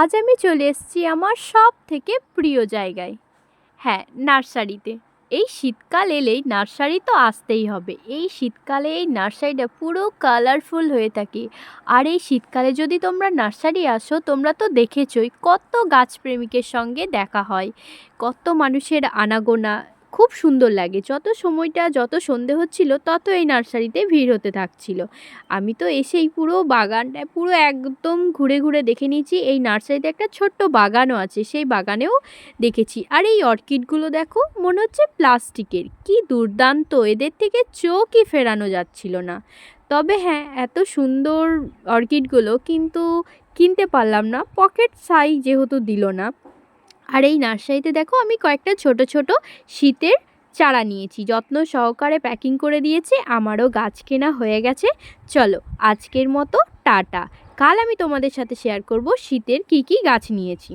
আজ আমি চলে এসেছি আমার সব থেকে প্রিয় জায়গায়। হ্যাঁ নার্সারিতে। এই শীতকাল এলেই নার্সারি তো আসতেই হবে। এই শীতকালে এই নার্সারিটা পুরো কালারফুল হয়ে থাকে। আর এই শীতকালে যদি তোমরা নার্সারি আসো, তোমরা তো দেখেছই কত গাছপ্রেমিকের সঙ্গে দেখা হয়। কত মানুষের আনাগোনা খুব সুন্দর লাগে। যত সময়টা, যত সন্ধে হচ্ছিল, তত এই নার্সারিতে ভিড় হতে থাকছিল। আমি তো এসেই পুরো বাগানটা, পুরো একদম ঘুরে ঘুরে দেখে নিয়েছি। এই নার্সারিতে একটা ছোট্ট বাগানও আছে, সেই বাগানেও দেখেছি। আর এই অর্কিডগুলো দেখো, মনে হচ্ছে প্লাস্টিকের। কি দুর্দান্ত! এদের থেকে চোখই ফেরানো যাচ্ছিল না। তবে হ্যাঁ এত সুন্দর অর্কিডগুলো কিন্তু কিনতে পারলাম না। পকেট সাই যেহেতু দিল না। আর এই নার্সারিতে দেখো আমি কয়েকটা ছোট ছোট শীতের চারা নিয়েছি। যত্ন সহকারে প্যাকিং করে দিয়েছে। আমারও গাছ কেনা হয়ে গেছে। চলো, আজকের মতো টাটা। কাল আমি তোমাদের সাথে শেয়ার করব শীতের কি কি গাছ নিয়েছি।